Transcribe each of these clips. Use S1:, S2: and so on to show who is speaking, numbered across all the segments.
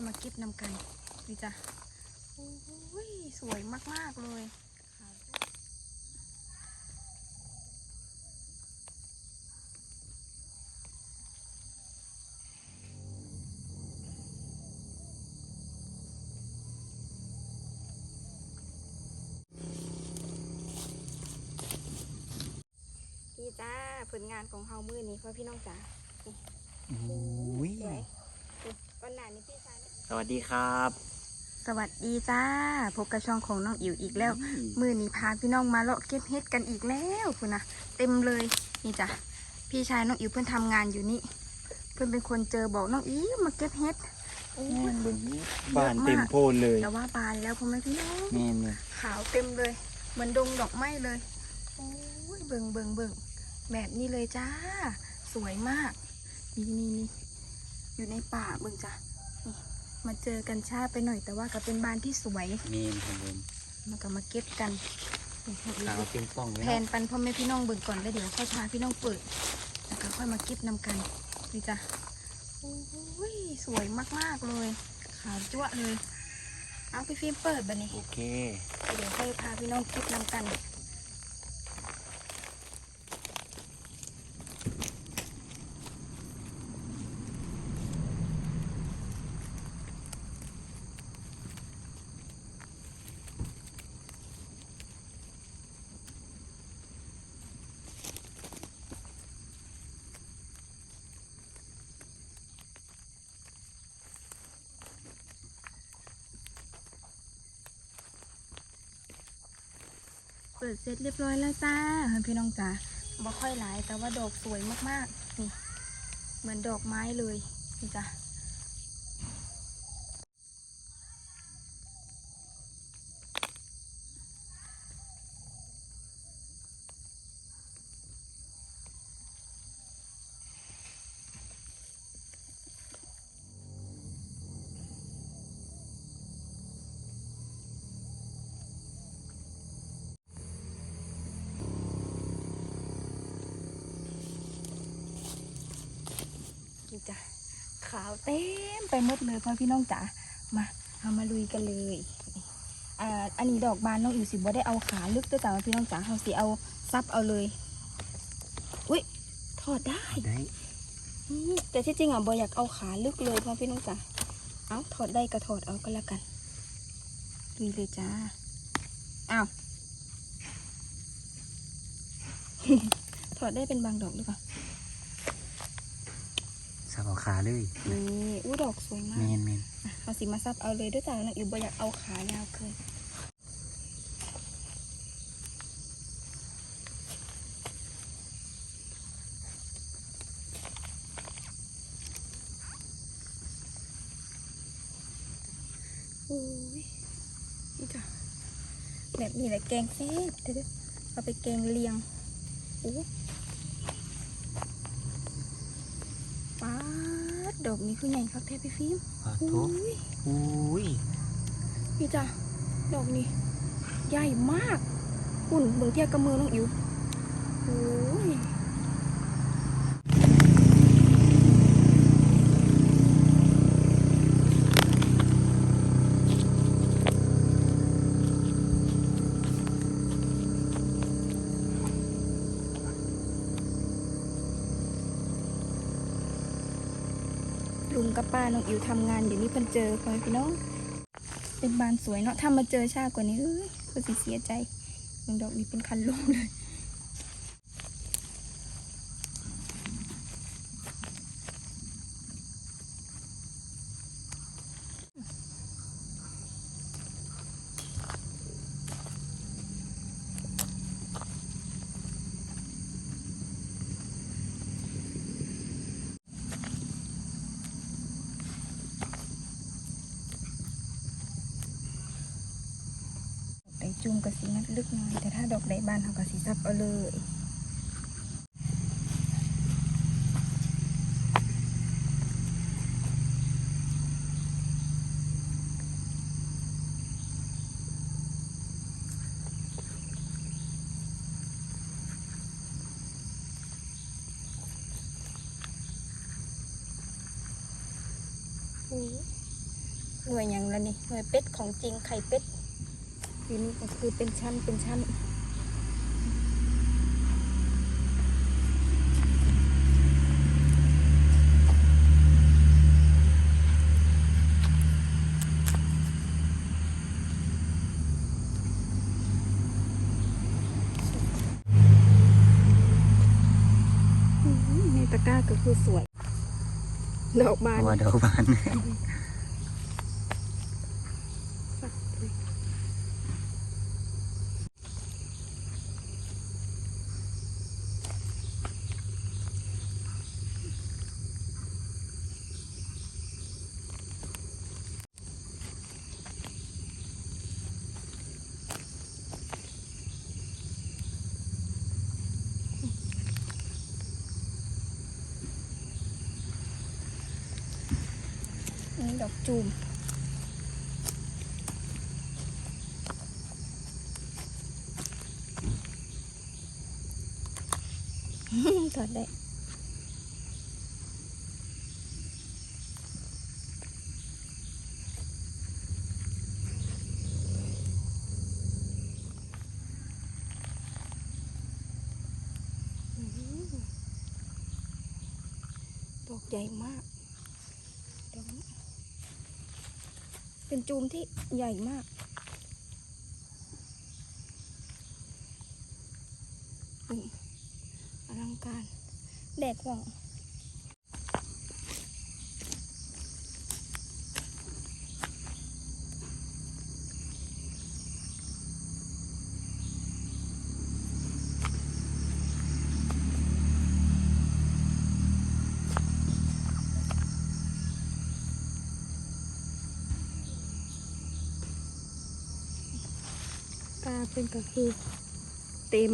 S1: อยมาเก็บนำกันนี่จ้ะโอ้ยสวยมากๆเลยนี่จ้าผลงานของเฮามือนี้พ่อพี่น้องจ๋า
S2: อุ้ย
S1: ย นหนานี่พี่ชาย
S2: สวัสดีครับ
S1: สวัสดีจ้าพบกับช่องของน้องอิ๋วอีกแล้ว มือนี้พาพี่น้องมาเลาะเก็บเห็ดกันอีกแล้วคุณนะเต็มเลยนี่จ้ะพี่ชายน้องอิ๋วเพิ่นทำงานอยู่นี่ เพิ่นเป็นคนเจอบอกน้องอิ๋วมาเก็บเห็ดโอ้ย
S2: บนนี้บ้านเต็มโพนเลย
S1: แต่ว่าบานแล้วพ่อแม่พี่น้อง
S2: แม่นเนี่ย
S1: ขาวเต็มเลย เหมือนดงดอกไม้เลยโอ้ยเบิ่งเบิ่งเบิ่งแบบนี้เลยจ้า สวยมากนี่นี่นี่อยู่ในป่าเบิ่งจ้ะนี่ มาเจอกันช้าไปหน่อยแต่ว่าก็เป็นบานที่สวย
S2: แม่นครับผม
S1: มันก็มาเก็บกันนี่ให้อีก
S2: ขาวเต็มป้องเลย
S1: แทนปันพ่อแม่พี่น้องเบิ่งก่อนแล้วเดี๋ยวค่อยพาพี่น้องเปิดแล้วก็ค่อยมาเก็บนำกันนี่จ้ะโอ้ยสวยมากๆเลย ขาวจั๊วะเลย เอาพี่ฟิล์มเปิดบันนี้
S2: โอเค
S1: เดี๋ยวค่อยพาพี่น้องเก็บนำกัน เปิดเสร็จเรียบร้อยแล้วจ้าพี่น้องจ๋าบ่ค่อยหลายแต่ว่าดอกสวยมากๆนี่เหมือนดอกไม้เลยนี่จ้ะ ขาวเต็มไปหมดเลยพ่อพี่น้องจ๋ามาเอามาลุยกันเลยนี่อ่าอันนี้ดอกบานน้องอิ๋วสิบ่ได้เอาขาลึกด้วยจ้ะพี่น้องจ๋าเราสิเอาซับเอาเลยอุ้ยถอดได้
S2: ได้
S1: อืมแต่ที่จริงอะบออยากเอาขาลึกเลยพ่อพี่น้องจ๋าเอาถอดได้ก็ถอดเอาก็แล้วกันลุยเลยจ้าอ้าวถอดได้เป็นบางดอกหรือเปล่า
S2: สับเอาขาเลย
S1: นี่อู้ดอกสวยมาก
S2: แม่นแม่น
S1: อะเอาสิมาซับเอาเลยด้วยจ้าน้องอิวบอยากเอาขายาวเกินโอ้ยนี่จ้ะแบบนี้แหละแกงแซ่บเด้อเอาไปแกงเลียงโอ้ป๊า ดดอกนี้คือใหญ่ครับแท้พี่ฟิล์ม
S2: ปา
S1: อุ้
S2: ทุ
S1: ย
S2: อุ้ย
S1: นี่จ้ะดอกนี้ ใหญ่มากอุ่นเบิ่งเทียบกับมือน้องอิ๋วโอ้ย ลุงกับป้าน้องอิ๋วทำงานเดี๋ยวนี้เพิ่นเจอพ่อพี่น้องเป็นบานสวยเนาะถ้ามาเจอชากว่านี้เอ้ยก็สิเสียใจดอกนี้เป็นคันลุงเลย จุ่มกับสีนัดลึกหน่อย แต่ถ้าดอกไดบานเขากับสีซับเอาเลยหน่วยอย่างละนี่หน่วยเป็ดของจริงไข่เป็ด อยู่นี่ก็คือเป็นชั้นเป็นชั้นในตะกร้าก็คือสวยดอกบาน
S2: ว่าดอกบาน
S1: นนี้ดอกจูมถอดได้อื้อหือดอกใหญ่มากดอกนี้ เป็นจูมที่ใหญ่มาก อลังการ แดดว่องาเป็นก็คือเต็ม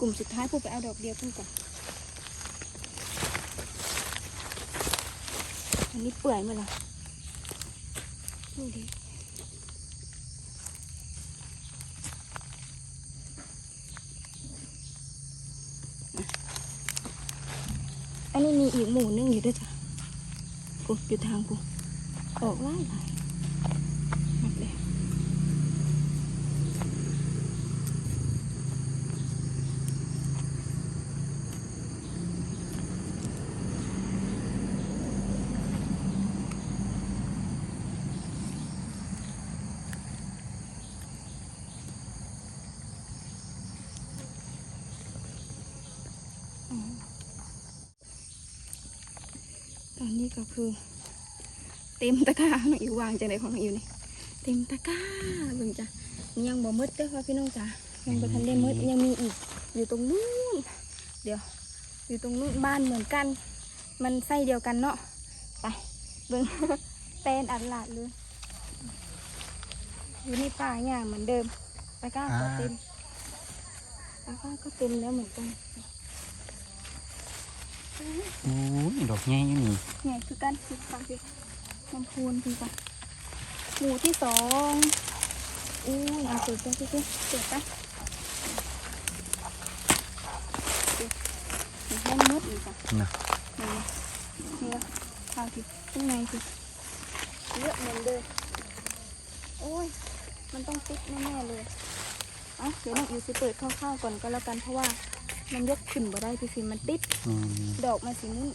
S1: กลุ่มสุดท้ายพูดไปเอาดอกเดียวขึ้นก่อนอันนี้เปื่อยไหมล่ะนี่ดิอันนี้มีอีกหมู่นึงอยู่ด้วยจ้ะกูอยู่ทางกูออกไล่ไล่ ตอนนี้ก็คือ เต็มตะกร้าน้องอิววางจากไหนของน้องอิวนี่เต็มตะกร้าเบิ่งจ้ะนี่ยังบ่มืดเด้อค่ะพี่น้องจ้ะยังบ่ทันได้มืดยังมีอีก อยู่ตรงนู้นเดี๋ยว อยู่ตรงนู้นบ้านเหมือนกัน มันไส้เดียวกันเนาะไปเบิ่งแตนอัดหลาดเลยอยู่ในป่าอย่างเหมือนเดิมตะกร้าก็เต็มตะกร้าก็เต็มแล้วเหมือนกัน
S2: โอ้ยดอกใหญ่อยู่นี่
S1: เนี่ยคือกันคือฟังสิน้ำพูนคือกันหมู่ที่สองอู้ยเอาเปิดไปสิสิเปิดไปเดี๋ยวเดี๋ยวให้มืดอีกอะ
S2: นะ
S1: นี่นี่นะทางสิข้างในสิเยอะเหมือนเดิมโอ้ย มันต้องติดแน่ๆเลยเอะเดี๋ยวน้องอิวสิเปิดคร่าวๆก่อนก็แล้วกันเพราะว่า มันยกขึ้นบ่ได้พี่ฟิล์มมันติด
S2: อืม
S1: ดอกมาสีนี้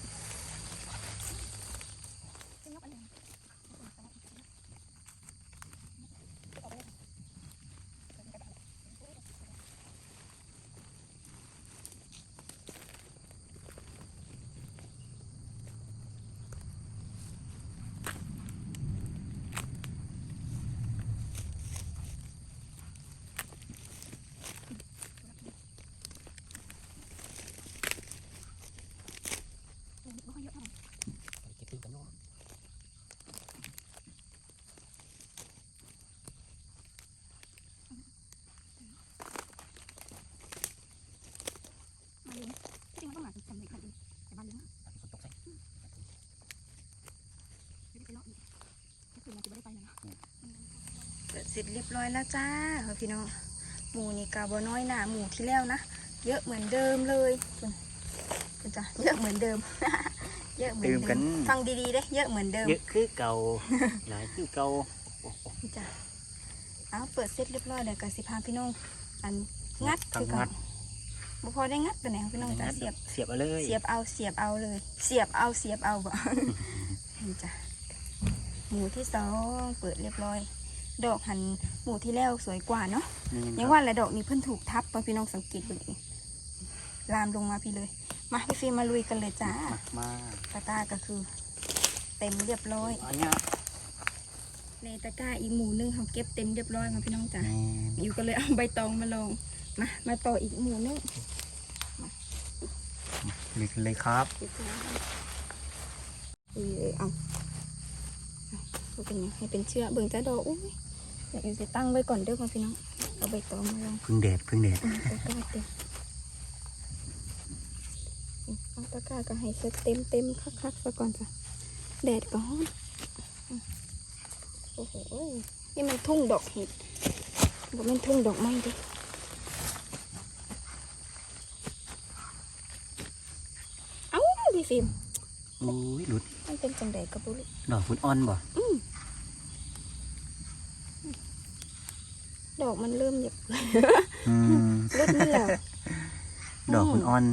S1: มาเลยที่จริงมันต้องหมาเป็นสำเร็จค่ะดีแต่บ้านเลี้ยงอะไม่ได้ไปเลาะอีกก็คือมันจะไม่ได้ไปเลยนะ เสร็จเรียบร้อยแล้วจ้าพี่น้องหมูนี่กาบน้อยหนาหมูที่แล้วนะเยอะเหมือนเดิมเลยคุณคุณจ้ะเยอะเหมือนเดิม เยอะเหมือน
S2: ตื่มกั
S1: เดิ
S2: น
S1: มฟังดีๆเด้เยอะเหมือนเดิม
S2: เยอะคือเก่าหลายคือเก่าโอ้โห
S1: จ้ะเอาเปิดเสร็จเรียบร้อยแล้วก็สิพาพี่น้องอันงัด
S2: ทาง
S1: คือกั
S2: งั
S1: น
S2: ด
S1: บ่พอได้งัดตัวไหนพี่น้องจ้ะเสียบ
S2: เสียบเอาเลย
S1: เสียบเอาเสียบเอาเลย เสียบเอาเสียบเอาบ่นี่จ้ะหมูที่สองเปิดเรียบร้อย ดอกหันหมูที่แล้วสวยกว่าเนาะ
S2: นี่
S1: ยังว่าแหละดอกนี้เพิ่นถูกทับมาพี่น้องสังเกตเบิ่งเองลามลงมาพี่เลย มาพี่ฟิล์มมาลุยกันเลยจ้า
S2: มามา
S1: ตะกร้าก็คือ เต็มเรียบร้อย
S2: อันเนี้ย
S1: ในตะกร้าอีกหมูนึงเขาเก็บเต็มเรียบร้อยมาพี่น้องจ้า
S2: แม่น
S1: อยู่ก็เลยเอาใบตองมาลองมามาต่ออีกหมูนึง
S2: ลุยกันเลยครับ
S1: อีกแล้วอุ้ยเออเอาเอาเป็นยังให้เป็นเชือกเบิ่งจ้าดอกอุ้ย อยากจะตั้งไว้ก่อนเด้อพ่อพี่น้องเอาใบตองมาลอง
S2: พึ่งแดดพึ่งแดด
S1: อืมตะกร้าเต็มอืมเอาตะกร้าก็ให้เสร็จเต็มเต็มคักๆซะก่อนจ้ะแดดก็ร้อนอืมโอ้โหนี่มันทุ่งดอกเห็ดบอกมันทุ่งดอกไม้เดิเอ้าพี่ฟิล์ม
S2: อุ้ยหลุด
S1: มันเป็นจังไดกระปุก
S2: ดอกฟุตอ่อนบ่
S1: ด อกมันเริ่มหยับ
S2: อืม
S1: เลือดมันแล้ว
S2: ดอกฟุตอ่อน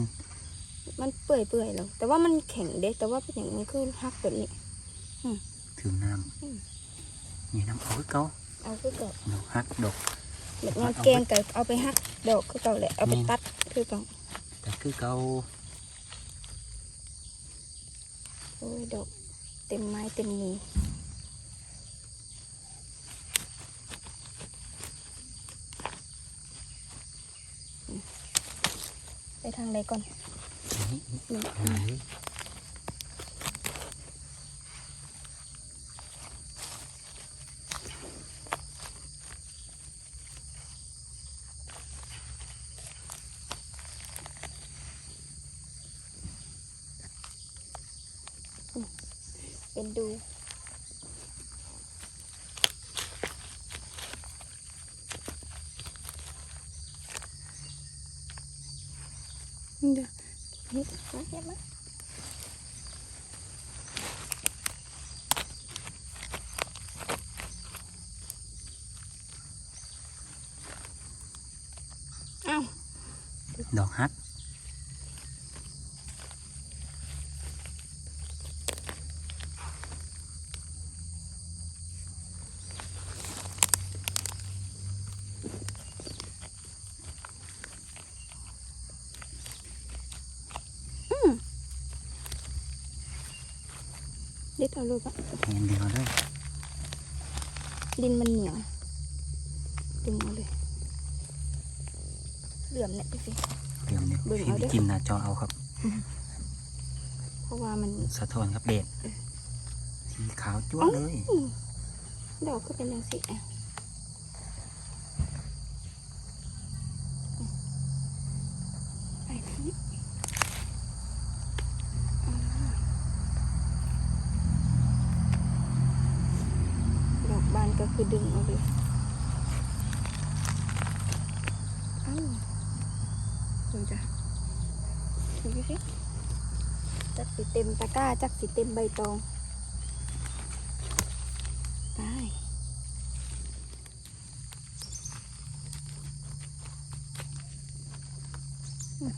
S1: มันเปื่อยเปื่อยๆแล้ว แต่ว่ามันแข็งเด็แต่ว่าเป็นอย่างมันคือฮักแบบนี้
S2: ถึงน้
S1: อืมำ
S2: นี่น้ำเอาคือเก่า
S1: เอาคือเก่า
S2: ดอกฮักดอก
S1: แบบงานแกงแต่เอาไปฮักดอกคือเก่าแหละเอาไป
S2: นี่
S1: ตัดคือเก่า
S2: แต่คือเก่า
S1: โอ้ยดอกเต็มไม้เต็มมืออืมไป ไปทาง
S2: ไห
S1: น
S2: ก่อนเป็
S1: นดู เดี๋ยวนี่มา เก็บมาเอ้า
S2: ดอกฮัก
S1: เด็ดเอาลูกอะ
S2: เห็นเดียวเลย
S1: ดินมันเหนียวดึงเอาเลยเหลื่อมเนี่ยพี่ฟิ
S2: เดี๋ยวเดี๋ยว
S1: เบิ่ง
S2: พี่
S1: เอา
S2: ไป
S1: เด้อ
S2: จิ้มหน้าจอเอาครับ
S1: เพราะว่ามัน
S2: สะท้อนครับเดดสีขาวจ้วเลย
S1: อื้อดอกก็เป็นอย่างสิอะ คือดึงเอาเลยเอ้าดูจ้ะดูสิจักสิเต็มตะกร้าจักสิเต็มใบตอง ไปอืม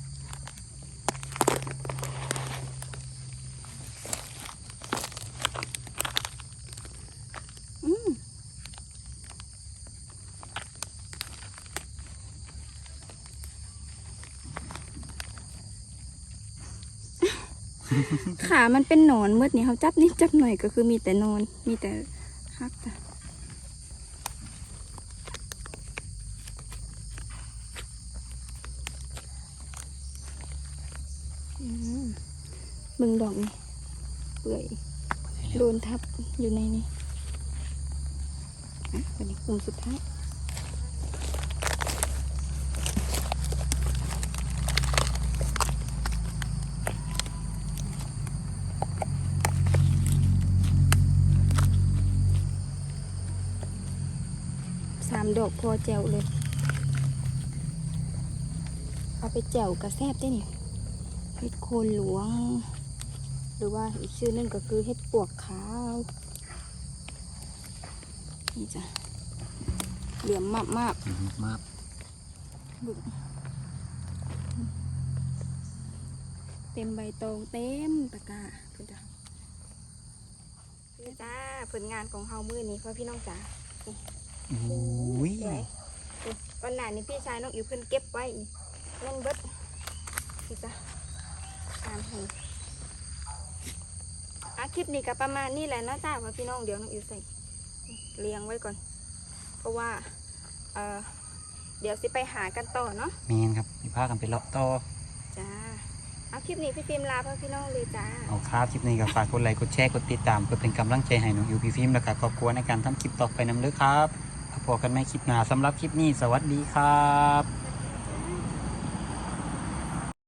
S1: อืม ขามันเป็นหนอนมืดนี่เขาจับนิดจับหน่อยก็คือมีแต่นอน มีแต่ฮักจ้ะมมึงดอกนี่เปื่อยโดนทับอยู่ในนี้อะวันนี้กลุ่มสุดท้าย ดอกพอแจวเลย เอาไปแจวกระแซบได้นี่เห็ดโคนหลวง หรือว่าอีกชื่อหนึงก็คือเห็ดปวกขาว นี่จ้ะ เหลือมมากมาก
S2: อืมมาก
S1: ๆบึกเต็มใบตองเต็มตะกร้าคุณจ้ะนี่จ้าผลงานของเฮามือนี้พ่อพี่น้องจ๋า
S2: อุ้ย
S1: สวยตอนหน้านี่พี่ชายน้องอิ๋วเพิ่นเก็บไว้นี่เล่นเบิดนี่จ้ะตามให้อาคลิปนี้ก็ประมาณนี้แหละเนาะจ้าพ่อพี่น้องเดี๋ยวน้องอิ๋วใส่เรียงไว้ก่อน เพราะว่าเอ่อเดี๋ยวสิไปหากันต่อเนาะ
S2: แมนครับมีพากันไปเลาะต่อ
S1: จ้าเอาคลิปนี้พี่ฟิล์มลาพ่อพี่น้องเลยจ้า
S2: เอาครับคลิปนี้ก็ฝากกดไลค์กดแชร์กดติดตามเพื่อเป็นกำลังใจให้น้องยูพีฟิล์มและก็ครอบครัวในการทำคลิปต่อไปนำเด้อครับ พบกันใหม่คลิปหน้าสำหรับคลิปนี้สวัสดีครับ